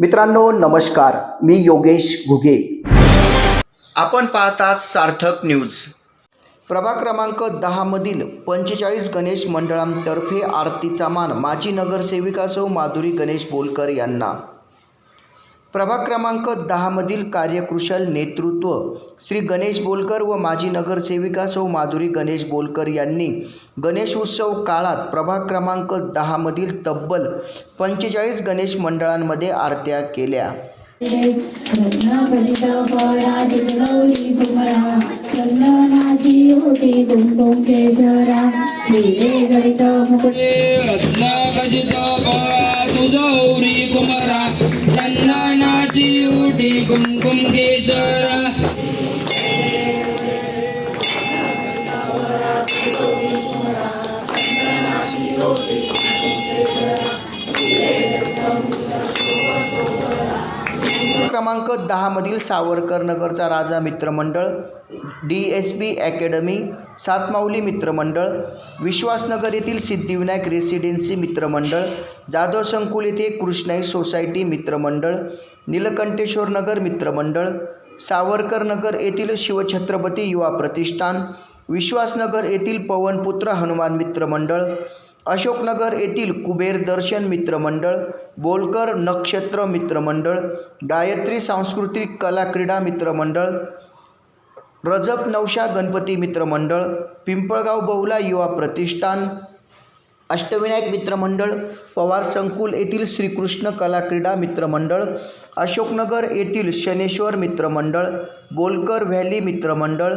मित्रांनो नमस्कार. मी योगेश घुगे. आपण पाहतात सार्थक न्यूज. प्रभाग क्रमांक दहामधील पंचेचाळीस गणेश मंडळांतर्फे आरतीचा मान माजी नगरसेविका सौ माधुरी गणेश बोलकर यांना. प्रभाग क्रमांक दहामधील कार्यकुशल नेतृत्व श्री गणेश बोलकर व माजी नगरसेविका सौ माधुरी गणेश बोलकर यांनी गणेश उत्सव काळात प्रभाग क्रमांक दहामधील तब्बल पंचेचाळीस गणेश मंडळांमध्ये आरत्या केल्या रत्नाकलित चंदनाची कुमकुम केशरा. क्रमांक दहामधील सावरकर नगरचा राजा मित्रमंडळ डी एस बी अकॅडमी सातमाऊली मित्रमंडळ विश्वासनगर येथील सिद्धिविनायक रेसिडेन्सी मित्रमंडळ जाधव संकुल येथे कृष्णाई सोसायटी मित्रमंडळ निलकंठेश्वर नगर मित्रमंडळ सावरकर नगर येथील शिवछत्रपती युवा प्रतिष्ठान विश्वासनगर येथील पवनपुत्र हनुमान मित्रमंडळ अशोकनगर येथील कुबेर दर्शन मित्रमंडळ बोलकर नक्षत्र मित्रमंडळ गायत्री सांस्कृतिक कला क्रीडा मित्रमंडळ रजब नवशा गणपती मित्रमंडळ पिंपळगाव बहुला युवा प्रतिष्ठान अष्टविनायक मित्रमंडळ पवार संकुल येथील श्रीकृष्ण कला क्रीडा मित्रमंडळ अशोकनगर येथील शनेश्वर मित्रमंडळ बोलकर व्हॅली मित्रमंडळ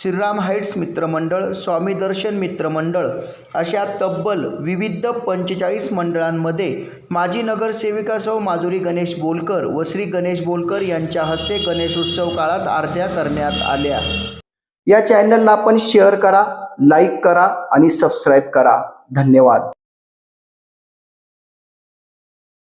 श्रीराम हाईट्स मित्रमंडळ स्वामी दर्शन मित्रमंडळ अशा तब्बल विविध पंचेचाळीस मंडळांमध्ये माजी नगरसेविका सौ माधुरी गणेश बोलकर व श्री गणेश बोलकर यांच्या हस्ते गणेशोत्सव काळात आरत्या करण्यात आल्या. या चॅनलला आपण शेअर करा लाईक करा आणि सबस्क्राईब करा. धन्यवाद.